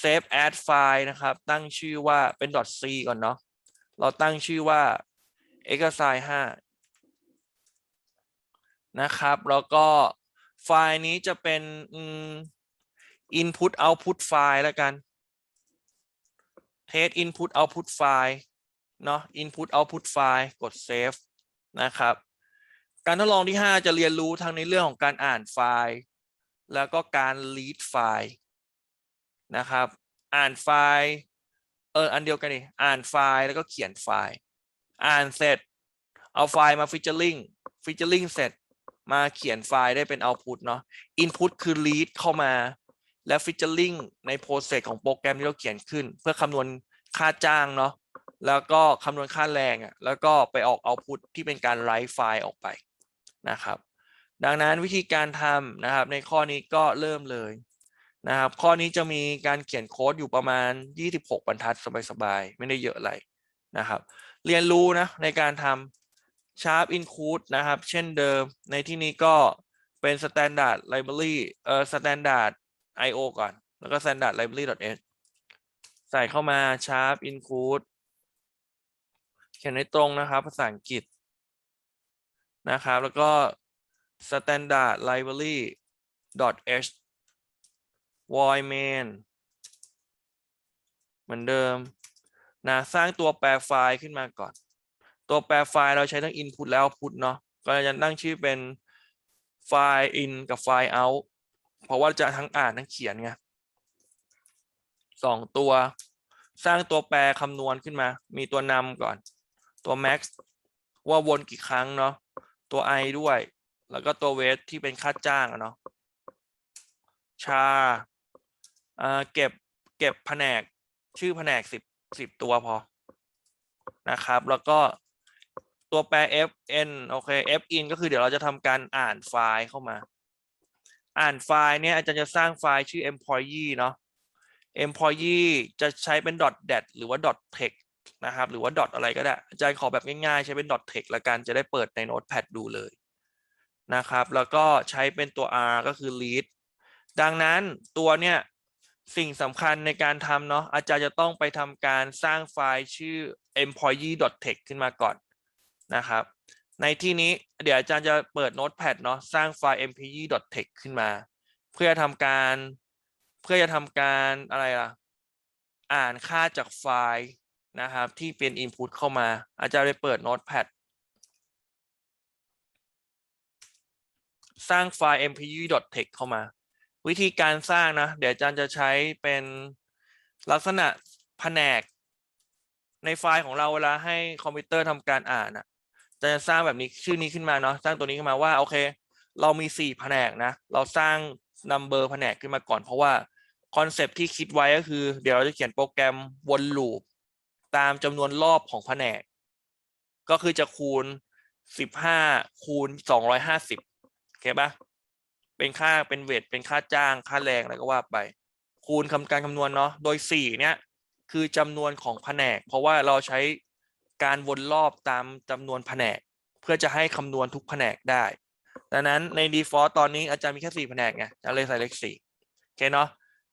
save as file นะครับ ตั้งชื่อว่าเป็น .c ก่อนเนาะเราตั้งชื่อว่า exercise 5 นะครับ แล้วก็ไฟล์นี้จะเป็นอืม input output ไฟล์แล้วกัน test input output ไฟล์เนาะ input output ไฟล์กด save นะครับ การทดลองที่ 5 จะเรียนรู้ทั้งในเรื่องของการอ่านไฟล์ แล้วก็การ read ไฟล์ นะครับ อ่านไฟล์เอออันเดียวกันนี่อ่านไฟล์แล้วก็เขียนไฟล์ อ่านเสร็จ เอาไฟล์มา featuring featuring เสร็จมาเขียนไฟล์ได้เป็น output เนาะ input คือ read เข้ามา แล้ว featuring ใน process ของโปรแกรมที่เราเขียนขึ้น เพื่อคำนวณค่าจ้างเนาะ แล้วก็คำนวณค่าแรงอะ แล้วก็ไปออก output ที่เป็นการ write ไฟล์ออกไปนะครับ ดังนั้นวิธีการทำนะครับในข้อนี้ก็เริ่มเลย นะครับ ข้อนี้จะมีการเขียนโค้ดอยู่ประมาณ 26 บรรทัดสบายๆ ไม่ได้เยอะอะไรนะครับ เรียนรู้นะในการทำ sharp include นะครับ เช่นเดิม ในที่นี้ก็เป็น standard library เอ่อ standard io ก่อน แล้วก็ standard library.h ใส่เข้ามา sharp include เขียนให้ตรงนะครับ ภาษาอังกฤษนะครับ แล้วก็ standard library h void main เหมือนเดิมนะสร้างตัวแปรไฟล์ขึ้นมาก่อน ตัวแปรไฟล์เราใช้ทั้ง input และ output เนาะก็จะตั้งชื่อเป็นไฟล์ in กับไฟล์ out เพราะว่าจะทั้งอ่านทั้งเขียนไงสองตัวสร้างตัวแปรคำนวณขึ้นมา มีตัวนำก่อน ตัว max ว่าวนกี่ครั้งเนาะตัว i ด้วย แล้วก็ตัว weight ที่เป็นค่าจ้างเนาะชา อ่าเก็บเก็บแผนกชื่อแผนกสิบสิบตัวพอนะครับ แล้วก็ตัวแปร fn โอเค fin ก็คือเดี๋ยวเราจะทำการอ่านไฟล์เข้ามา อ่านไฟล์เนี่ยอาจารย์จะสร้างไฟล์ชื่อ employee เนาะ employee จะใช้เป็น .dat หรือว่า .text นะครับ หรือว่า อะไรก็ได้ อาจารย์ขอแบบง่ายๆ ใช้เป็น .text ละกัน จะได้เปิดใน notepad ดูเลยนะครับ แล้วก็ใช้เป็นตัว r ก็คือ read ดังนั้นตัวเนี่ย สิ่งสำคัญในการทำเนาะอาจารย์จะต้องไปทำการสร้างไฟล์ชื่อ employee.txt ขึ้นมาก่อนนะครับ ในที่นี้เดี๋ยวอาจารย์จะเปิด notepad เนาะสร้างไฟล์ employee.txt ขึ้นมา เพื่อทำการเพื่อจะทำการอะไรล่ะ อ่านค่าจากไฟล์นะครับ ที่เป็น input เข้ามา อาจารย์ไปเปิด notepad สร้างไฟล์ mpu.text เข้ามา วิธีการสร้างนะ เดี๋ยวอาจารย์จะใช้เป็นลักษณะแผนก ในไฟล์ของเราเวลาให้คอมพิวเตอร์ทำการอ่านอะจะสร้างแบบนี้ชื่อนี้ขึ้นมาเนาะสร้างตัวนี้ขึ้นมาว่าโอเค เรามีสี่แผนกนะ เราสร้างนัมเบอร์แผนกขึ้นมาก่อนเพราะว่าคอนเซปที่คิดไว้ก็คือ เดี๋ยวเราจะเขียนโปรแกรมวนลูปตามจำนวนรอบของแผนก ก็คือจะคูณสิบห้าคูณสองร้อยห้าสิบโอเคปะ เป็นค่าเป็นเวทเป็นค่าจ้างค่าแรงอะไรก็ว่าไป คูณคำการคำนวณเนาะโดยสี่เนี่ยคือจำนวนของแผนก เพราะว่าเราใช้การวนรอบตามจำนวนแผนก เพื่อจะให้คำนวณทุกแผนกได้ดังนั้นใน default ตอนนี้อาจารย์มีแค่สี่แผนกไงอาจารย์เลยใส่เลขสี่โอเคเนาะ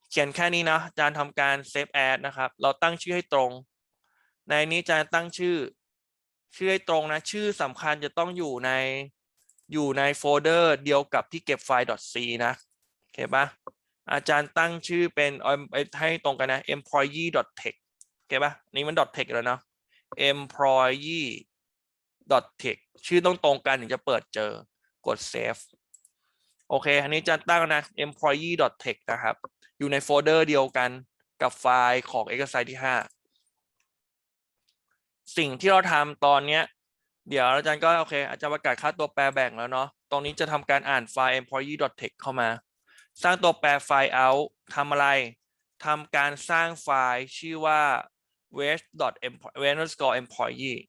เขียนแค่นี้นะอาจารย์ทำการ save as นะครับ เราตั้งชื่อให้ตรง ในนี้อาจารย์ตั้งชื่อ ชื่อให้ตรงนะ ชื่อสำคัญจะต้องอยู่ใน อยู่ในโฟลเดอร์เดียวกับที่เก็บไฟล์ .c นะโอเคปะอาจารย์ตั้งชื่อเป็นให้ตรงกันนะ employee.text โอเคปะนี่มัน .text แล้วเนาะ employee.text ชื่อต้องตรงกันถึงจะเปิดเจอกด save โอเค อันนี้จะตั้งนะ employee.text นะครับ อยู่ในโฟลเดอร์เดียวกันกับไฟล์ของ exercise ที่ 5 สิ่งที่เราทำตอนเนี้ย เดี๋ยวอาจารย์ก็โอเค อาจารย์ประกาศค่าตัวแปรแบ่งแล้วเนาะ ตรงนี้จะทำการอ่านไฟล์ employee.txt เข้ามา สร้างตัวแปรไฟล์ out ทำอะไรทำการสร้างไฟล์ชื่อว่า wage.employee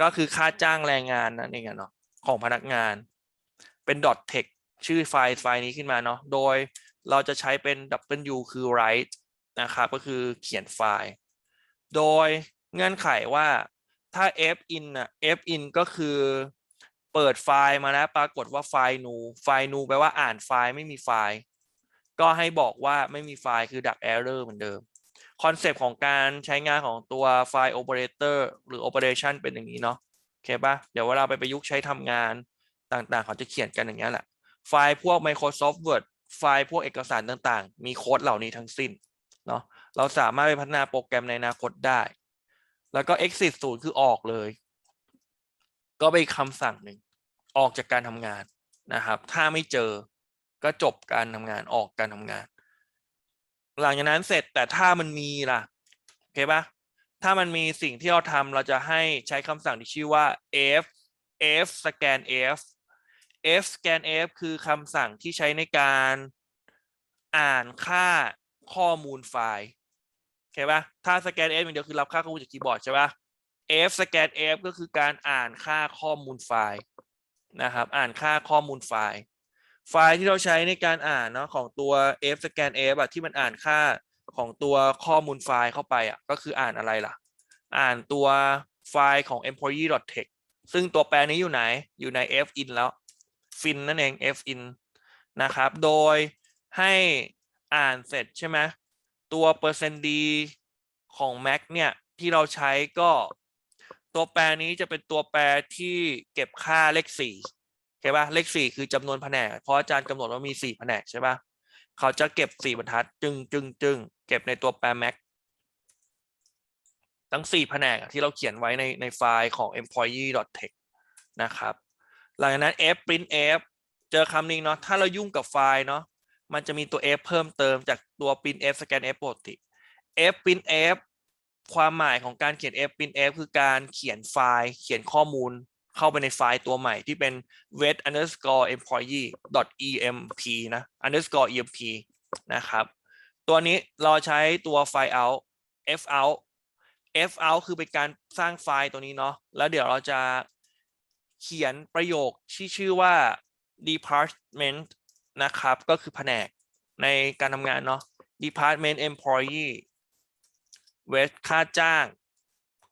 ก็คือค่าจ้างแรงงานนั่นเองเนาะของพนักงาน เป็น .txt ชื่อไฟล์ไฟล์นี้ขึ้นมาเนาะ โดยเราจะใช้เป็น w คือ write นะครับ ก็คือเขียนไฟล์ โดยเงื่อนไขว่า ถ้า f in อะ f in ก็คือเปิดไฟล์มาแล้วปรากฏว่าไฟล์ new ไฟล์ new แปลว่าอ่านไฟล์ไม่มีไฟล์ ก็ให้บอกว่าไม่มีไฟล์คือดัก error เหมือนเดิมคอนเซปต์ของการใช้งานของตัวไฟล์ operator หรือ operation เป็นอย่างนี้เนาะโอเคปะเดี๋ยวเวลาไปประยุกต์ใช้ทำงานต่างๆ เขาจะเขียนกันอย่างนี้แหละ ไฟล์พวก Microsoft Word ไฟล์พวกเอกสารต่างๆ มีโค้ดเหล่านี้ทั้งสิ้นเนาะเราสามารถไปพัฒนาโปรแกรมในอนาคตได้ แล้วก็ exit ศูนย์คือออกเลย ก็เป็นคำสั่งหนึ่งออกจากการทำงานนะครับ ถ้าไม่เจอก็จบการทำงานออกการทำงาน หลังจากนั้นเสร็จแต่ถ้ามันมีล่ะโอเคปะถ้ามันมีสิ่งที่เราทำเราจะให้ใช้คำสั่งที่ชื่อว่า f f scan f f scan f คือคำสั่งที่ใช้ในการอ่านค่าข้อมูลไฟล์ โอเคปะถ้า scan f อย่างเดียวคือรับค่าข้อมูลจากคีย์บอร์ดใช่ปะ f scan f ก็คือการอ่านค่าข้อมูลไฟล์นะครับ อ่านค่าข้อมูลไฟล์ ไฟล์ที่เราใช้ในการอ่านเนาะของตัว f scan f อะที่มันอ่านค่าของตัวข้อมูลไฟล์เข้าไปอะก็คืออ่านอะไรล่ะ อ่านตัวไฟล์ของ employee.txt ซึ่งตัวแปรนี้อยู่ไหนอยู่ใน fin แล้ว fin นั่นเอง fin นะครับ โดยให้อ่านเสร็จใช่ไหม ตัวเปอร์เซนต์ดีของ Mac เนี่ย ที่เราใช้ก็ตัวแปรนี้จะเป็นตัวแปรที่เก็บค่าเลขสี่โอเคป่ะเลขสี่คือจำนวนแผนกเพราะอาจารย์กำหนดว่ามีสี่แผนกใช่ป่ะเขาจะเก็บสี่บรรทัด จึงจึงจึงเก็บในตัวแปร Mac ทั้งสี่แผนกที่เราเขียนไว้ในในไฟล์ของ employee.text นะครับ หลังจากนั้น f print f เจอคำนี้เนาะถ้าเรายุ่งกับไฟล์เนาะ มันจะมีตัว f เพิ่มเติมจากตัว print f scan f ปกติ f print f ความหมายของการเขียน f print f คือการเขียนไฟล์ เขียนข้อมูลเข้าไปในไฟล์ตัวใหม่ที่เป็น vet underscore employee dot emp นะ underscore emp นะครับ ตัวนี้เราใช้ตัวไฟล์ out f out f out คือเป็นการสร้างไฟล์ตัวนี้เนาะ แล้วเดี๋ยวเราจะเขียนประโยคที่ชื่อว่า department นะครับ ก็คือแผนกในการทำงานเนาะ department employee เวทค่าจ้าง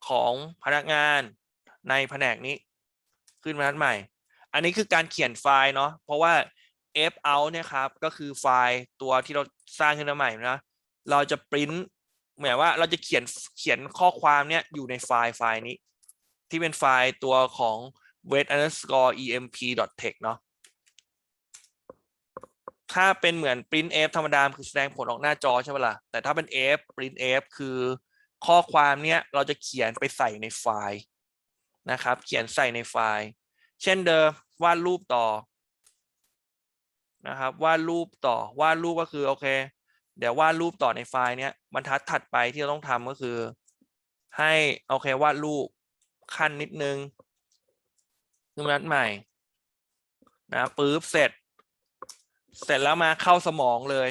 ของพนักงานในแผนกนี้ ขึ้นมาทัดใหม่ อันนี้คือการเขียนไฟล์เนาะเพราะว่า f out เนี่ยครับก็คือไฟล์ตัวที่เราสร้างขึ้นมาใหม่นะเราจะปริ้นหมายว่าเราจะเขียนเขียนข้อความเนี่ยอยู่ในไฟล์ไฟล์นี้ ที่เป็นไฟล์ตัวของ wait underscore emp text เนาะ ถ้าเป็นเหมือน print f ธรรมดาคือแสดงผลออกหน้าจอใช่ไหมล่ะแต่ถ้าเป็น f print f คือข้อความเนี้ยเราจะเขียนไปใส่ในไฟล์นะครับ เขียนใส่ในไฟล์ เช่นเดิมวาดรูปต่อนะครับวาดรูปต่อวาดรูปก็คือโอเค เดี๋ยววาดรูปต่อในไฟล์เนี้ยบรรทัดถัดไปที่เราต้องทำก็คือ ให้โอเควาดรูปขั้นนิดนึงขึ้นบรรทัดใหม่นะปึ๊บเสร็จ เสร็จแล้วมาเข้าสมองเลย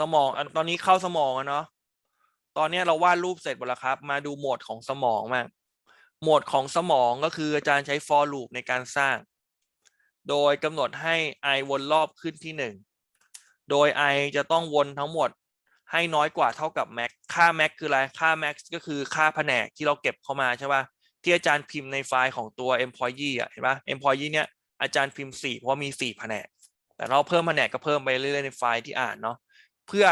สมองตอนนี้เข้าสมองอะเนาะตอนนี้เราวาดรูปเสร็จหมดแล้วครับ มาดูโหมดของสมองมาโหมดของสมองก็คืออาจารย์ใช้ for loop ในการสร้าง โดยกำหนดให้ i วนรอบขึ้นที่หนึ่งโดย i จะต้องวนทั้งหมดให้น้อยกว่าเท่ากับ max ค่า max คืออะไร ค่า max ก็คือค่าแผนกที่เราเก็บเข้ามาใช่ป่ะ ที่อาจารย์พิมพ์ในไฟล์ของตัว employee อะเห็นป่ะ employee เนี่ยอาจารย์พิมพ์สี่เพราะมีสี่แผนก แต่เราเพิ่มแผนกก็เพิ่มไปเรื่อยๆในไฟล์ที่อ่านเนาะเพื่อ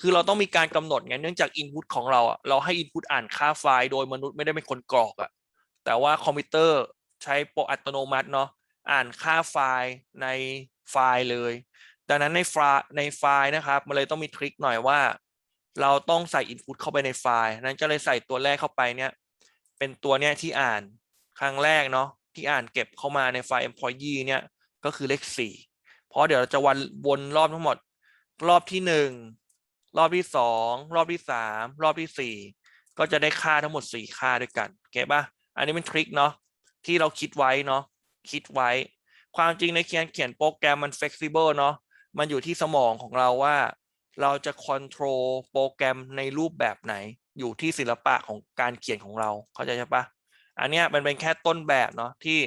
คือเราต้องมีการกำหนดไงเนื่องจาก input ของเราอะเราให้ input อ่านค่าไฟล์โดยมนุษย์ไม่ได้เป็นคนกรอกอะแต่ว่าคอมพิวเตอร์ใช้โปรอัตโนมัติเนาะอ่านค่าไฟล์ในไฟล์เลย ดังนั้นในไฟล์ในไฟล์นะครับมันเลยต้องมีทริคหน่อยว่า เราต้องใส่ input เข้าไปในไฟล์นั้นก็เลยใส่ตัวแรกเข้าไปเนี่ยเป็นตัวเนี้ยที่อ่านครั้งแรกเนาะที่อ่านเก็บเข้ามาในไฟล์ employee เนี่ยก็คือเลขสี่ ราะเดี๋ยวเราจะวันวนรอบทั้งหมด รอบที่หนึ่งรอบที่สองรอบที่สามรอบที่สี่ก็จะได้ค่าทั้งหมดสี่ค่าด้วยกันโอเคปะอันนี้เป็นทริคเนาะที่เราคิดไว้เนาะคิดไว้ ความจริงในเขียนเขียนโปรแกรมมัน flexible เนาะมันอยู่ที่สมองของเราว่า เราจะ control โปรแกรมในรูปแบบไหน อยู่ที่ศิลปะของการเขียนของเราเข้าใจใช่ปะอันเนี้ยมันเป็นแค่ต้นแบบเนาะที่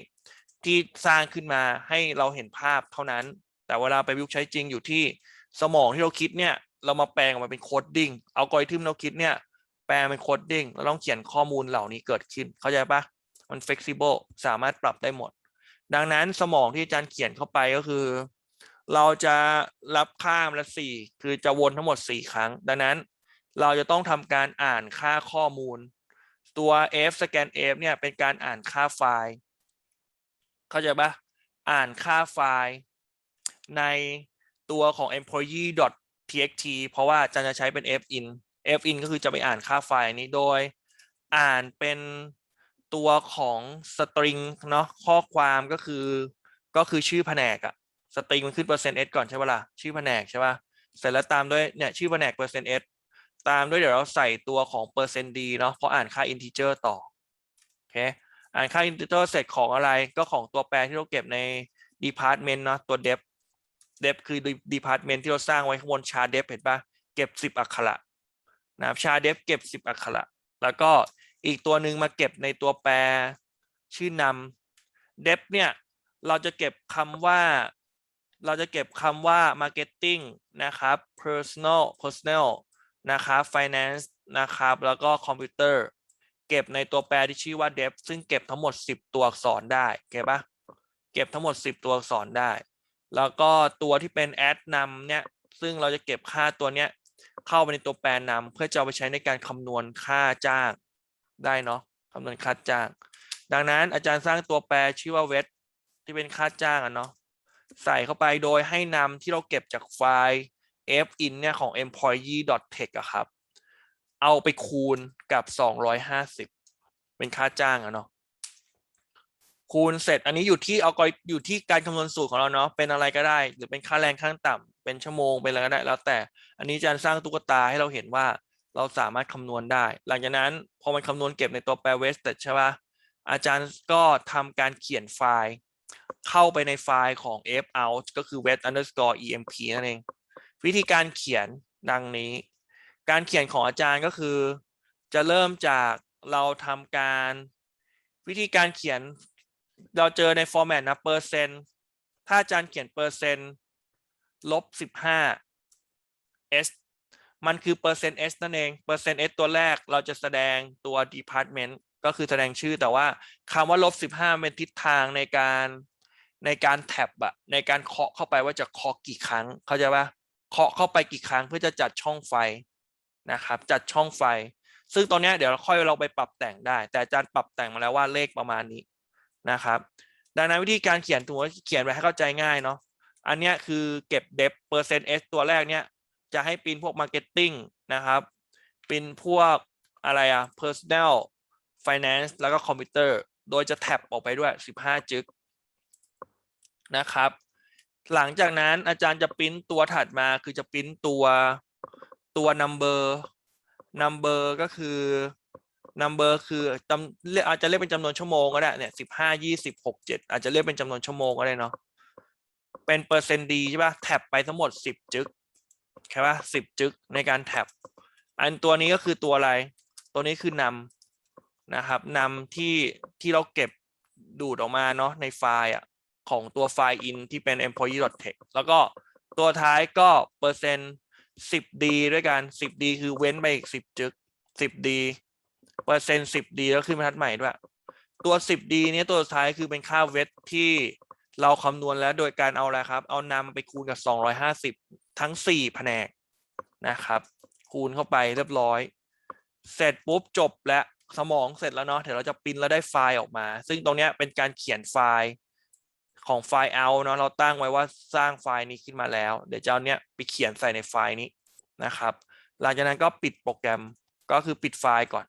ที่สร้างขึ้นมาให้เราเห็นภาพเท่านั้น แต่เวลาไปวิวใช้จริงอยู่ที่สมองที่เราคิดเนี่ยเรามาแปลงออกมาเป็นโคดดิ้งเอากริทึมเราคิดเนี่ยแปลเป็นโคดดิ้งเราต้องเขียนข้อมูลเหล่านี้เกิดขึ้นเข้าใจปะมัน flexible สามารถปรับได้หมด ดังนั้นสมองที่อาจารย์เขียนเข้าไปก็คือ เราจะรับค่ามละสี่คือจะวนทั้งหมดสี่ครั้ง ดังนั้นเราจะต้องทำการอ่านค่าข้อมูล ตัว f scan f เนี่ยเป็นการอ่านค่าไฟล์ เข้าใจปะอ่านค่าไฟล์ ในตัวของ employee.txt เพราะว่าจารย์จะใช้เป็น fin fin ก็คือจะไปอ่านค่าไฟล์นี้โดย อ่านเป็นตัวของ string เนาะข้อความก็คือก็คือชื่อแผนกอะสตริงมันขึ้นเปอร์เซ็นต์ s ก่อนใช่ปะล่ะชื่อแผนกใช่ปะเสร็จแล้วตามด้วยเนี่ยชื่อแผนกเปอร์เซ็นต์ s ตามด้วยเดี๋ยวเราใส่ตัวของเปอร์เซ็นต์ d เนาะเพราะอ่านค่า integer ต่อโอเคอ่านค่า integer เสร็จของอะไรก็ของตัวแปรที่เราเก็บใน department เนาะตัว dep dep คือ department ที่เราสร้างไว้ข้างบนชา dep เห็นปะเก็บ 10 อักขระนะครับชา dep เก็บ 10 อักขระ แล้วก็อีกตัวหนึ่งมาเก็บในตัวแปรชื่อนำ dep เนี่ยเราจะเก็บคำว่า เราจะเก็บคำว่า marketing นะครับ personal personal นะครับ finance นะครับ แล้วก็ computer เก็บในตัวแปรที่ชื่อว่า dep ซึ่งเก็บทั้งหมด 10 ตัวอักษรได้ เก็บปะเก็บทั้งหมด 10 ตัวอักษรได้ แล้วก็ตัวที่เป็น add นำเนี่ยซึ่งเราจะเก็บค่าตัวเนี้ยเข้าไปในตัวแปรนำเพื่อจะเอาไปใช้ในการคำนวณค่าจ้างได้เนาะคำนวณค่าจ้าง ดังนั้นอาจารย์สร้างตัวแปรชื่อว่า vet ที่เป็นค่าจ้างอะเนาะใส่เข้าไปโดยให้นำที่เราเก็บจากไฟล์ fin เนี่ยของ employee.text อะครับ เอาไปคูณกับ 250 เป็นค่าจ้างอะเนาะ คูณเสร็จ อันนี้อยู่ที่เอากอยอยู่ที่การคำนวณสูตรของเราเนาะเป็นอะไรก็ได้ หรือเป็นค่าแรงขั้นต่ำเป็นชั่วโมงเป็นอะไรก็ได้ แล้วแต่อันนี้อาจารย์สร้างตุ๊กตาให้เราเห็นว่าเราสามารถคำนวณได้ หลังจากนั้นพอมันคำนวณเก็บในตัวแปร wasted ใช่ปะอาจารย์ก็ทำการเขียนไฟล์ เข้าไปในไฟล์ของ f out ก็คือ wet underscore emp นั่นเอง วิธีการเขียนดังนี้ การเขียนของอาจารย์ก็คือ จะเริ่มจากเราทำการ วิธีการเขียน เราเจอในฟอร์แมตนะเปอร์เซ็นต์ถ้าอาจารย์เขียนเปอร์เซ็นต์ลบสิบห้า s มันคือเปอร์เซ็นต์ s นั่นเองเปอร์เซ็นต์ s ตัวแรกเราจะแสดงตัว department ก็คือแสดงชื่อแต่ว่าคำว่าลบสิบห้าเป็นทิศทางในการในการแท็บอะในการเคาะเข้าไปว่าจะเคาะกี่ครั้ง เข้าใจปะเคาะเข้าไปกี่ครั้งเพื่อจะจัดช่องไฟนะครับ จัดช่องไฟ ซึ่งตอนนี้เดี๋ยวค่อยเราไปปรับแต่งได้ แต่อาจารย์ปรับแต่งมาแล้วว่าเลขประมาณนี้ นะครับ ดังนั้นวิธีการเขียนตัวเขียนไว้ให้เข้าใจง่ายเนาะอันนี้คือเก็บเดฟเปอร์เซ็นต์เอสตัวแรกเนี่ยจะให้ปินพวกมาร์เก็ตติ้งนะครับปินพวกอะไรอะ personal finance แล้วก็คอมพิวเตอร์ โดยจะแท็บออกไปด้วย 15 จึกนะครับ หลังจากนั้นอาจารย์จะปริ้นตัวถัดมาคือจะปริ้นตัวตัว number number ก็คือ number คือจำเรียกอาจจะเรียกเป็นจำนวนชั่วโมงก็ได้เนี่ยสิบห้ายี่สิบหกเจ็ดอาจจะเรียกเป็นจำนวนชั่วโมงก็ได้เนาะเป็นเปอร์เซ็นต์ดีใช่ป่ะแท็บไปทั้งหมดสิบจึกใช่ป่ะสิบจึกในการแท็บอันตัวนี้ก็คือตัวอะไร ตัวนี้คือนำนะครับนำที่ที่เราเก็บดูดออกมาเนาะในไฟล์อะของตัวไฟล์ in ที่เป็น employee.txt แล้วก็ตัวท้ายก็เปอร์เซ็นต์สิบดีด้วยกันสิบดีคือเว้นไปอีกสิบจึกสิบดี เปอร์เซ็นต์สิบดีแล้วขึ้นบรรทัดใหม่ด้วยตัวสิบดีนี้ตัวสุดท้ายคือเป็นค่าเวทที่เราคำนวณแล้วโดยการเอาอะไรครับ เอานำไปคูณกับสองร้อยห้าสิบทั้งสี่แผนกนะครับ คูณเข้าไปเรียบร้อย เสร็จปุ๊บจบและสมองเสร็จแล้วเนาะเดี๋ยวเราจะปริ้นแล้วได้ไฟล์ออกมา ซึ่งตรงเนี้ยเป็นการเขียนไฟล์ของไฟล์เอาเนาะเราตั้งไว้ว่าสร้างไฟล์นี้ขึ้นมาแล้ว เดี๋ยวจะเอาเนี้ยไปเขียนใส่ในไฟล์นี้นะครับ หลังจากนั้นก็ปิดโปรแกรมก็คือปิดไฟล์ก่อน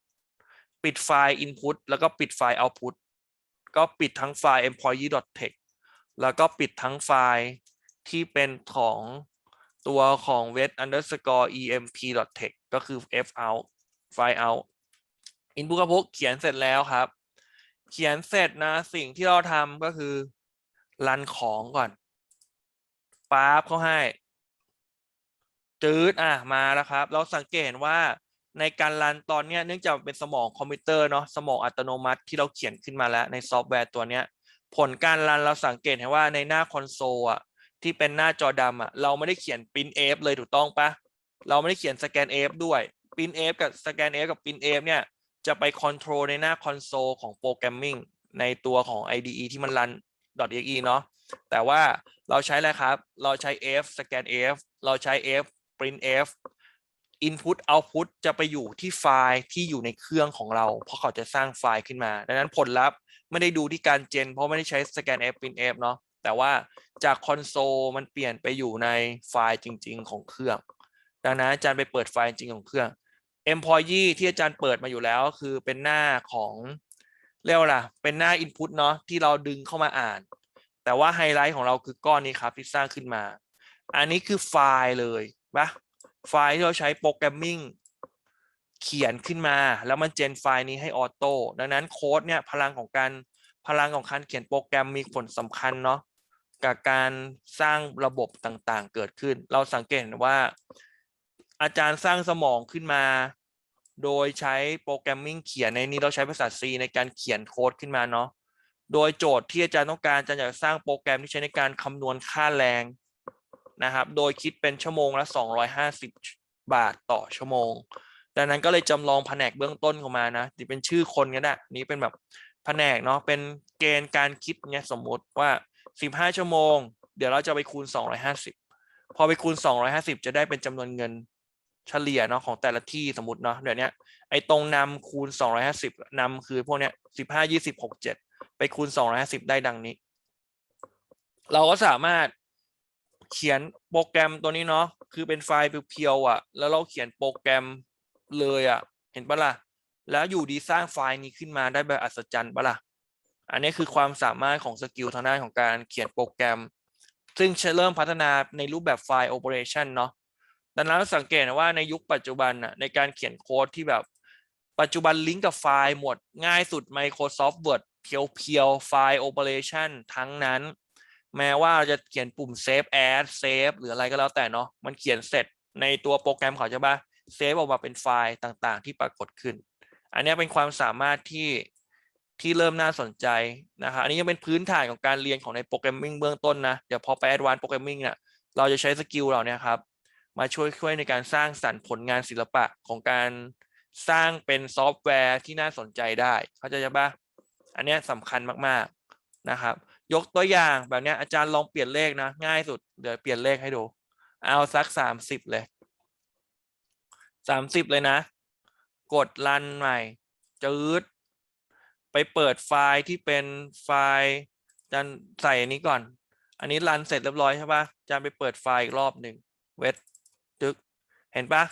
ปิดไฟล์ input แล้วก็ปิดไฟล์ output ก็ปิดทั้งไฟล์ employee.txt แล้วก็ปิดทั้งไฟล์ที่เป็นของตัวของ wet underscore_emp.txt ก็คือ f out ไฟล์ out input กับพกเขียนเสร็จแล้วครับ เขียนเสร็จนะสิ่งที่เราทำก็คือรันของก่อนป๊าบเขาให้จืดอะมาแล้วครับ เราสังเกตว่า ในการรันตอนนี้เนื่องจากเป็นสมองคอมพิวเตอร์เนาะสมองอัตโนมัติที่เราเขียนขึ้นมาแล้วในซอฟต์แวร์ตัวเนี้ย ผลการรันเราสังเกตเห็นว่าในหน้าคอนโซลอะที่เป็นหน้าจอดำอะเราไม่ได้เขียน print f เลยถูกต้องปะเราไม่ได้เขียน scan f ด้วย print f กับ scan f กับ print f เนี่ยจะไปคอนโทรลในหน้าคอนโซลของโปรแกรมมิ่งในตัวของ IDE ที่มันรัน .exe เนาะแต่ว่าเราใช้อะไรครับ เราใช้ F scan F เราใช้ F print F input output จะไปอยู่ที่ไฟล์ที่อยู่ในเครื่องของเรา เพราะเขาจะสร้างไฟล์ขึ้นมา ดังนั้นผลลัพธ์ไม่ได้ดูที่การเจน เพราะไม่ได้ใช้ scan F print F เนาะแต่ว่าจากคอนโซลมันเปลี่ยนไปอยู่ในไฟล์จริง ๆ ของเครื่อง ดังนั้นอาจารย์ไปเปิดไฟล์จริงของเครื่อง employee ที่อาจารย์เปิดมาอยู่แล้วก็คือเป็นหน้าของเรียกว่าอะไรเป็นหน้า input เนาะที่เราดึงเข้ามาอ่าน แต่ว่าไฮไลท์ของเราคือก้อนนี้ครับที่สร้างขึ้นมา อันนี้คือไฟล์เลยปะ ไฟล์ที่เราใช้โปรแกรมมิ่งเขียนขึ้นมาแล้วมันเจนไฟล์นี้ให้ออโต้ดังนั้นโค้ดเนี่ยพลังของการพลังของการเขียนโปรแกรมมีผลสำคัญเนาะกับการสร้างระบบต่างๆ เกิดขึ้น เราสังเกตว่า อาจารย์สร้างสมองขึ้นมา โดยใช้โปรแกรมมิ่งเขียนในนี้เราใช้ภาษา C ในการเขียนโค้ดขึ้นมาเนาะโดยโจทย์ที่อาจารย์ต้องการอาจารย์อยากสร้างโปรแกรมที่ใช้ในการคำนวณค่าแรง นะครับ โดยคิดเป็นชั่วโมงละ 250 บาทต่อชั่วโมง ดังนั้นก็เลยจำลองแผนกเบื้องต้นเข้ามานะที่เป็นชื่อคนก็ได้นี้เป็นแบบแผนกเนาะเป็นเกณฑ์การคิดเนี่ยสมมุติว่า 15 ชั่วโมง เดี๋ยวเราจะไปคูณ 250 พอไปคูณ 250 จะได้เป็นจำนวนเงินเฉลี่ยเนาะของแต่ละที่สมมติเนาะเดี๋ยวนี้ไอ้ตรงนำคูณ 250นำคือพวกเนี้ย15 20 67 ไปคูณ 250 ได้ดังนี้ เราก็สามารถ เขียนโปรแกรมตัวนี้เนาะคือเป็นไฟล์เพียวๆอะ แล้วเราเขียนโปรแกรมเลยอะ เห็นปะล่ะ แล้วอยู่ดีสร้างไฟล์นี้ขึ้นมาได้แบบอัศจรรย์ปะล่ะ อันนี้คือความสามารถของสกิลทางด้านของการเขียนโปรแกรม ซึ่งเริ่มพัฒนาในรูปแบบไฟล์ operation เนาะดังนั้นสังเกตนะว่าในยุคปัจจุบันน่ะในการเขียนโค้ดที่แบบ ปัจจุบันลิงก์กับไฟล์หมดง่ายสุด Microsoft Word เพียวๆไฟล์ operation ทั้งนั้น แม้ว่าเราจะเขียนปุ่ม save as save หรืออะไรก็แล้วแต่เนาะมันเขียนเสร็จในตัวโปรแกรมเขาใจะมาเซฟออกมาเป็นไฟล์ต่างๆ ที่ปรากฏขึ้น อันนี้เป็นความสามารถที่ที่เริ่มน่าสนใจนะครับอันนี้ยังเป็นพื้นฐานของการเรียนของในโปรแกรมมิ่งเบื้องต้นนะเดี๋ยวพอไป advanced programming เนี่ยเราจะใช้สกิลเหล่านี้ครับมาช่วยช่วยในการสร้างสรรค์ผลงานศิลปะของการสร้างเป็นซอฟต์แวร์ที่น่าสนใจได้ เข้าใจปะอันนี้สำคัญมากๆนะครับ ยกตัวอย่างแบบนี้อาจารย์ลองเปลี่ยนเลขนะ ง่ายสุด เดี๋ยวเปลี่ยนเลขให้ดู เอาสักสามสิบเลยสามสิบเลยนะ กดรันใหม่จืดไปเปิดไฟล์ที่เป็นไฟล์อาจารย์ใส่อันนี้ก่อน อันนี้รันเสร็จเรียบร้อยใช่ปะอาจารย์ไปเปิดไฟล์อีกรอบหนึ่งเวทตึก เห็นปะ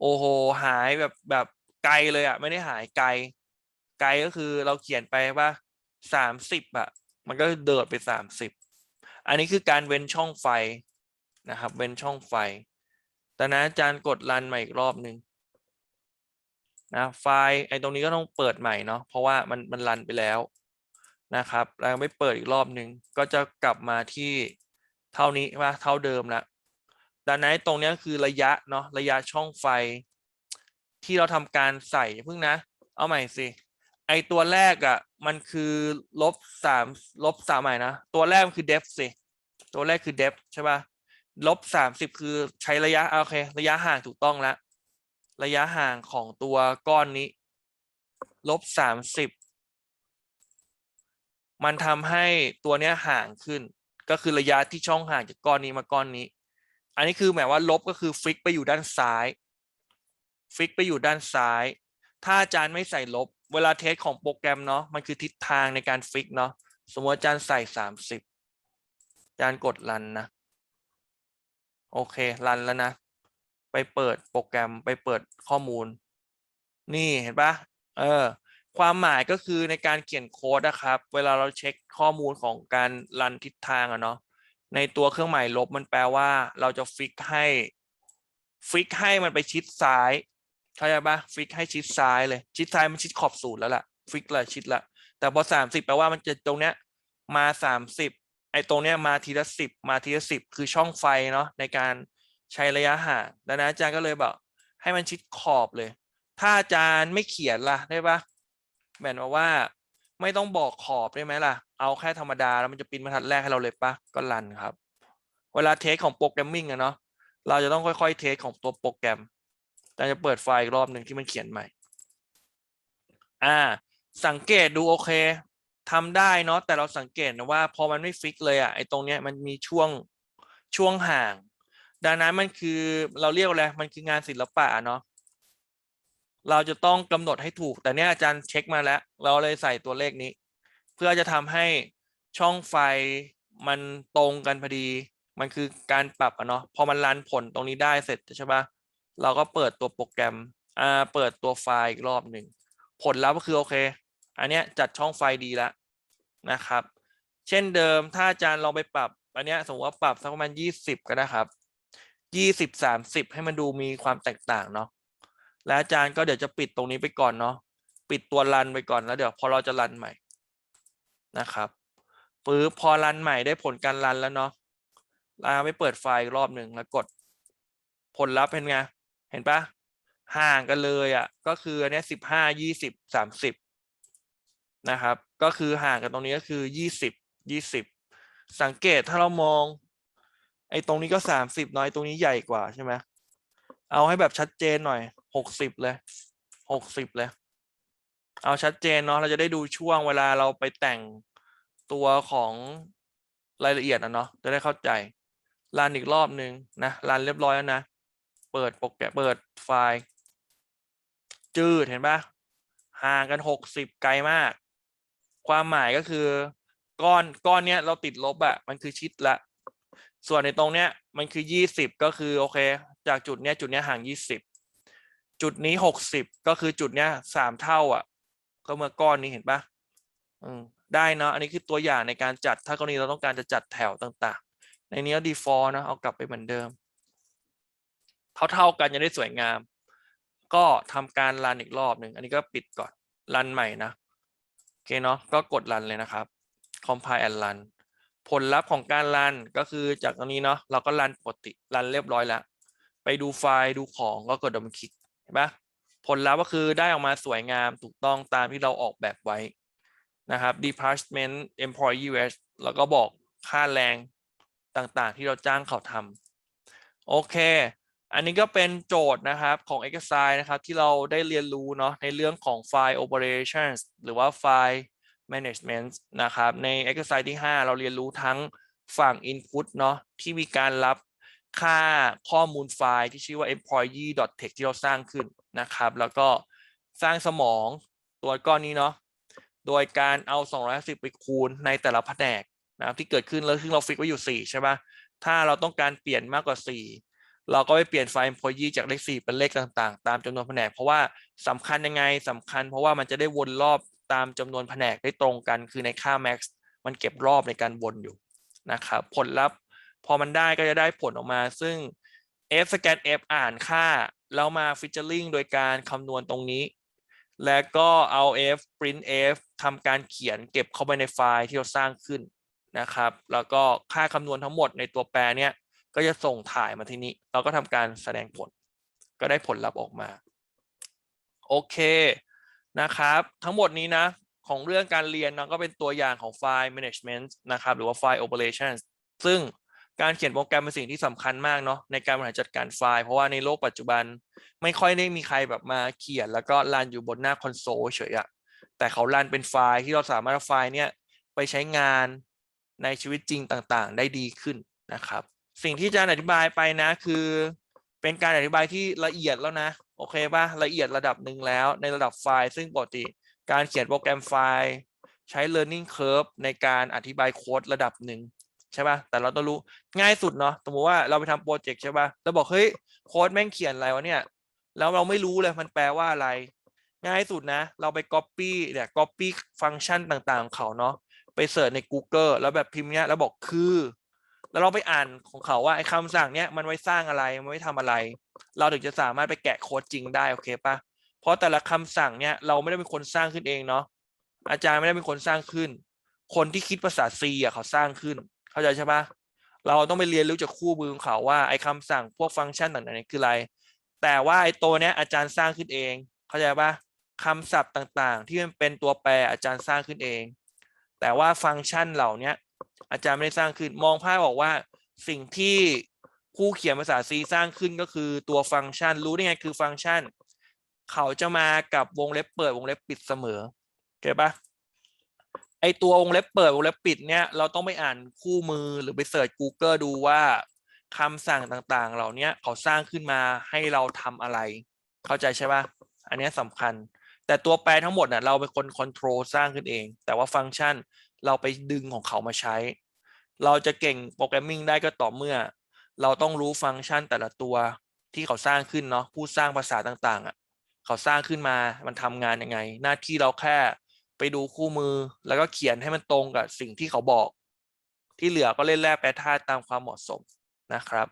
โอ้โห หายแบบแบบไกลเลยอะไม่ได้หายไกล ไกลก็คือเราเขียนไปว่าสามสิบอะ มันก็เดิดไปสามสิบอันนี้คือการเว้นช่องไฟนะครับ เว้นช่องไฟ แต่นะอาจารย์กดรันใหม่อีกรอบหนึ่งนะไฟล์ไอ้ตรงนี้ก็ต้องเปิดใหม่เนาะเพราะว่ามันมันรันไปแล้วนะครับแล้วไม่เปิดอีกรอบหนึ่งก็จะกลับมาที่เท่านี้ว่าเท่าเดิมละดังนั้นตรงนี้คือระยะเนาะระยะช่องไฟ ที่เราทำการใส่เพิ่งนะ เอาใหม่สิ ไอตัวแรกอะ่ะ มันคือลบสามลบสามใหม่นะ ตัวแรกมันคือ depth สิตัวแรกคือ depth ใช่ปะ่ะลบสามสิบคือใช้ระยะโอเค ระยะห่างถูกต้องแล้วระยะห่างของตัวก้อนนี้ลบสามสิบมันทำให้ตัวเนี้ยห่างขึ้น ก็คือระยะที่ช่องห่างจากก้อนนี้มาก้อนนี้ อันนี้คือหมายว่าลบก็คือฟิกไปอยู่ด้านซ้าย ฟิกไปอยู่ด้านซ้าย ถ้าอาจารย์ไม่ใส่ลบ เวลาเทสของโปรแกรมเนาะมันคือทิศทางในการฟิกเนาะสมมติอาจารย์ใส่สามสิบอาจารย์กดรันนะโอเครันแล้วนะ ไปเปิดโปรแกรมไปเปิดข้อมูล นี่เห็นปะเออ ความหมายก็คือในการเขียนโค้ดนะครับ เวลาเราเช็คข้อมูลของการรันทิศทางอะเนาะในตัวเครื่องหมายลบมันแปลว่า เราจะฟิกให้ฟิกให้มันไปชิดซ้าย เข้าใจปะฟิกให้ชิดซ้ายเลย ชิดซ้ายมันชิดขอบศูนย์แล้วล่ะ ฟิกเลยชิดละ แต่พอสามสิบแปลว่ามันจะตรงเนี้ยมาสามสิบไอ้ตรงเนี้ยมาทีละสิบมาทีละสิบคือช่องไฟเนาะในการใช้ระยะห่างดังนั้นอาจารย์ก็เลยแบบให้มันชิดขอบเลย ถ้าอาจารย์ไม่เขียนล่ะได้ปะแบ่มาว่าไม่ต้องบอกขอบได้ไหมล่ะ เอาแค่ธรรมดาแล้วมันจะปินบรรทัดแรกให้เราเลยปะก็รันครับ เวลาเทสของโปรแกรมมิ่งอะเนาะ เราจะต้องค่อยๆเทสของตัวโปรแกรม แต่จะเปิดไฟล์อีกรอบหนึ่งที่มันเขียนใหม่ อ่า สังเกตดูโอเคทำได้เนาะแต่เราสังเกตนะว่าพอมันไม่ฟิกเลยอะไอ้ตรงเนี้ยมันมีช่วงช่วงห่าง ดังนั้นมันคือเราเรียกอะไรมันคืองานศิลปะเนาะเราจะต้องกำหนดให้ถูก แต่เนี้ยอาจารย์เช็คมาแล้ว เราเลยใส่ตัวเลขนี้ เพื่อจะทำให้ช่องไฟมันตรงกันพอดี มันคือการปรับอะเนาะพอมันรันผลตรงนี้ได้เสร็จใช่ปะ เราก็เปิดตัวโปรแกรมอ่าเปิดตัวไฟล์อีกรอบหนึ่งผลลัพธ์ก็คือโอเค อันเนี้ยจัดช่องไฟดีแล้วนะครับ เช่นเดิมถ้าอาจารย์ลองไปปรับ อันเนี้ยสมมติว่าปรับสักประมาณยี่สิบก็ได้ครับยี่สิบสามสิบให้มันดูมีความแตกต่างเนาะแล้วอาจารย์ก็เดี๋ยวจะปิดตรงนี้ไปก่อนเนาะปิดตัวรันไปก่อนแล้วเดี๋ยวพอเราจะรันใหม่นะครับปึ๊บพอรันใหม่ได้ผลการรันแล้วเนาะเราไปเปิดไฟล์อีกรอบหนึ่งแล้วกด ผลลัพธ์เป็นไง เห็นปะห่างกันเลยอะก็คืออันนี้สิบห้ายี่สิบสามสิบนะครับ ก็คือห่างกันตรงนี้ก็คือยี่สิบยี่สิบสังเกตถ้าเรามอง ไอ้ตรงนี้ก็สามสิบน้อยตรงนี้ใหญ่กว่าใช่ไหมเอาให้แบบชัดเจนหน่อยหกสิบเลยหกสิบเลย เอาชัดเจนเนาะเราจะได้ดูช่วงเวลาเราไปแต่งตัวของรายละเอียดนะเนาะจะได้เข้าใจรันอีกรอบหนึ่งนะรันเรียบร้อยแล้วนะ เปิดโปรแกรมเปิดไฟล์จืดเห็นปะห่างกันหกสิบไกลมาก ความหมายก็คือก้อนก้อนเนี้ยเราติดลบอะมันคือชิดละ ส่วนในตรงเนี้ยมันคือยี่สิบก็คือโอเค จากจุดเนี้ยจุดเนี้ยห่างยี่สิบจุดนี้หกสิบก็คือจุดเนี้ยสามเท่าอะ ก็เมื่อก้อนนี้เห็นปะอืมได้เนาะอันนี้คือตัวอย่างในการจัดถ้ากรณีเราต้องการจะจัดแถวต่างๆ ในนี้ default นะเอากลับไปเหมือนเดิม เท่าๆกันจะได้สวยงาม ก็ทำการรันอีกรอบหนึ่งอันนี้ก็ปิดก่อนรันใหม่นะโอเคเนาะก็กดรันเลยนะครับ compile and run ผลลัพธ์ของการรันก็คือจากตรงนี้เนาะเราก็รันปกติรันเรียบร้อยแล้ว ไปดูไฟล์ดูของก็กดดับเบิคลิกเห็นปะผลลัพธ์ก็คือได้ออกมาสวยงามถูกต้องตามที่เราออกแบบไว้นะครับ department employee wage แล้วก็บอกค่าแรงต่างๆ ที่เราจ้างเขาทำโอเค อันนี้ก็เป็นโจทย์นะครับของ exercise นะครับที่เราได้เรียนรู้เนาะในเรื่องของ file operations หรือว่า file management นะครับใน exercise ที่ 5 เราเรียนรู้ทั้งฝั่ง input เนาะที่มีการรับค่าข้อมูลไฟล์ที่ชื่อว่า employee.txt ที่เราสร้างขึ้นนะครับ แล้วก็สร้างสมองตัวก้อนนี้เนาะโดยการเอา 250 ไปคูณในแต่ละแผนกนะครับที่เกิดขึ้นแล้วซึ่งเราฟิกไว้อยู่ 4 ใช่ปะถ้าเราต้องการเปลี่ยนมากกว่า 4 เราก็ไปเปลี่ยนไฟล์ employee จากเลข4เป็นเลขต่างๆ ตามจำนวนแผนก เพราะว่าสำคัญยังไงสำคัญ เพราะว่ามันจะได้วนรอบตามจำนวนแผนกได้ตรงกัน คือในค่า max มันเก็บรอบในการวนอยู่นะครับผลลัพธ์พอมันได้ก็จะได้ผลออกมา ซึ่ง f scan f อ่านค่า แล้วมา featuring โดยการคำนวณตรงนี้ แล้วก็เอา f print f ทำการเขียนเก็บเข้าไปในไฟล์ที่เราสร้างขึ้นนะครับ แล้วก็ค่าคำนวณทั้งหมดในตัวแปรเนี้ย ก็จะส่งถ่ายมาที่นี้ เราก็ทำการแสดงผล ก็ได้ผลลัพธ์ออกมา โอเคนะครับ ทั้งหมดนี้นะ ของเรื่องการเรียนนะก็เป็นตัวอย่างของไฟล์ management นะครับ หรือว่าไฟล์ operations ซึ่งการเขียนโปรแกรมเป็นสิ่งที่สำคัญมากเนาะในการบริหารจัดการไฟล์ เพราะว่าในโลกปัจจุบันไม่ค่อยได้มีใครแบบมาเขียน แล้วก็รันอยู่บนหน้าคอนโซลเฉยอะแต่เขารันเป็นไฟล์ที่เราสามารถเอาไฟล์เนี้ยไปใช้งานในชีวิตจริงต่างๆ ได้ดีขึ้นนะครับ สิ่งที่อาจารย์อธิบายไปนะ คือ เป็นการอธิบายที่ละเอียดแล้วนะ โอเคป่ะละเอียดระดับหนึ่งแล้ว ในระดับไฟล์ ซึ่งปกติการเขียนโปรแกรมไฟล์ใช้ learning curve ในการอธิบายโค้ดระดับหนึ่งใช่ป่ะ แต่เราต้องรู้ง่ายสุดเนาะ สมมติว่าเราไปทำโปรเจกต์ใช่ป่ะเราบอกเฮ้ยโค้ดแม่งเขียนอะไรวะเนี่ย แล้วเราไม่รู้เลยมันแปลว่าอะไร ง่ายสุดนะ เราไป copy เนี่ย copy ฟังก์ชันต่างๆของเขาเนาะ ไปเสิร์ชใน Google แล้วแบบพิมพ์เนี้ยแล้วบอกคือ แล้วเราไปอ่านของเขาว่าไอ้คำสั่งเนี้ยมันไว้สร้างอะไรมันไว้ทำอะไร เราถึงจะสามารถไปแกะโค้ดจริงได้โอเคปะเพราะแต่ละคำสั่งเนี้ยเราไม่ได้เป็นคนสร้างขึ้นเองเนาะอาจารย์ไม่ได้เป็นคนสร้างขึ้น คนที่คิดภาษา C อะเขาสร้างขึ้น เข้าใจใช่ปะเราต้องไปเรียนรู้จากคู่มือของเขาว่าไอ้คำสั่งพวกฟังก์ชันต่างๆนี่คืออะไร แต่ว่าไอ้ตัวเนี้ยอาจารย์สร้างขึ้นเอง เข้าใจปะคำศัพท์ต่างๆ ที่มันเป็นตัวแปรอาจารย์สร้างขึ้นเอง แต่ว่าฟังก์ชันเหล่านี้ อาจารย์ไม่ได้สร้างขึ้นมองภาพบอกว่า สิ่งที่ผู้เขียนภาษา C สร้างขึ้นก็คือตัวฟังก์ชัน รู้ได้ไงคือฟังก์ชัน เขาจะมากับวงเล็บเปิดวงเล็บปิดเสมอเข้าปะไอตัววงเล็บเปิดวงเล็บปิดเนี่ยเราต้องไปอ่านคู่มือหรือไปเสิร์ช Google ดูว่าคำสั่งต่างๆ เหล่านี้เขาสร้างขึ้นมาให้เราทำอะไร เข้าใจใช่ปะอันนี้สำคัญ แต่ตัวแปรทั้งหมดน่ะเราเป็นคนคอนโทรลสร้างขึ้นเอง แต่ว่าฟังก์ชัน เราไปดึงของเขามาใช้ เราจะเก่งโปรแกรมมิ่งได้ก็ต่อเมื่อ เราต้องรู้ฟังก์ชันแต่ละตัวที่เขาสร้างขึ้นเนาะผู้สร้างภาษาต่างๆอะเขาสร้างขึ้นมามันทำงานยังไง หน้าที่เราแค่ไปดูคู่มือแล้วก็เขียนให้มันตรงกับสิ่งที่เขาบอก ที่เหลือก็เล่นแร่แปรธาตุตามความเหมาะสมนะครับ